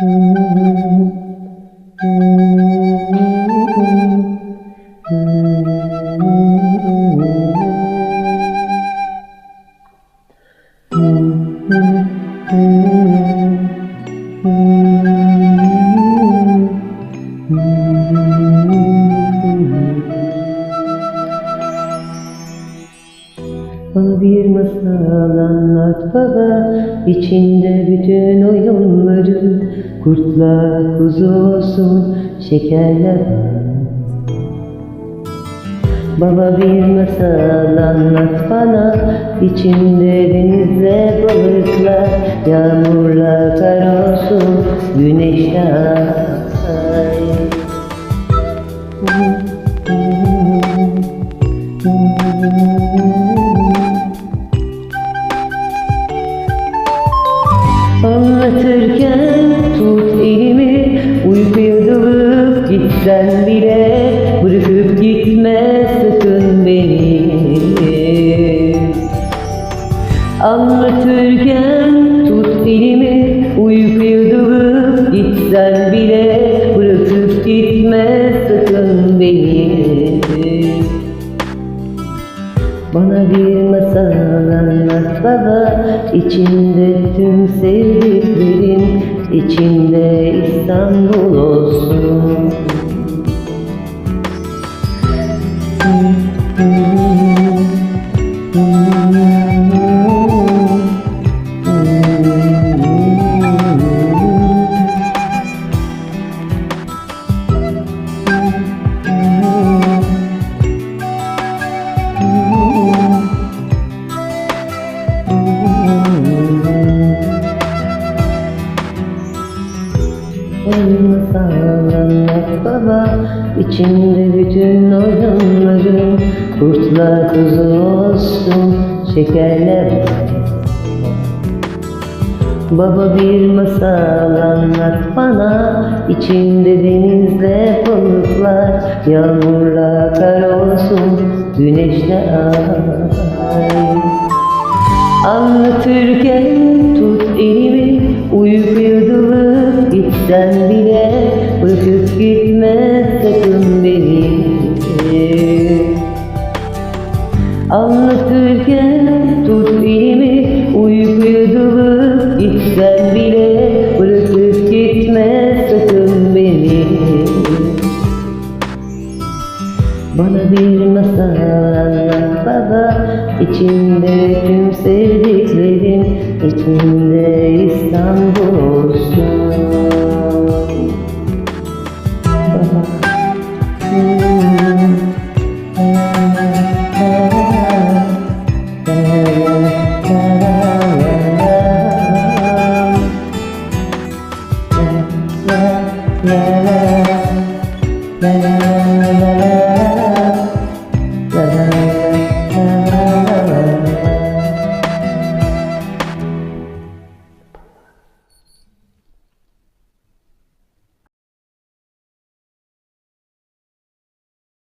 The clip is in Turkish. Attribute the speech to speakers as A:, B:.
A: Bir masal anlat baba içinde bütün oyunları Kurtla kuzu olsun şekerle. Baba bir masal anlat bana içinde denizle balıklar Yağmurla kar olsun güneşle ay Anlatırken Anlatırken tut elimi Uykuya dalıp gitsen bile Bırakıp gitme sakın beni. Bana bir masal anlat baba İçinde tüm sevdiklerin içinde İstanbul olsun Bir masal anlat baba İçinde bütün oyunların Kurtla kuzu olsun şekerle Baba bir masal anlat bana İçinde denizle balıklar Yağmurla kar olsun Güneşle ay Anlatırken gitsen bile Bırakıp gitme sakın beni. Anlatırken tut elimi Uykuya dalıp gitsen bile Bırakıp gitme sakın beni. Bana bir masal anlat baba İçinde tüm La la la la la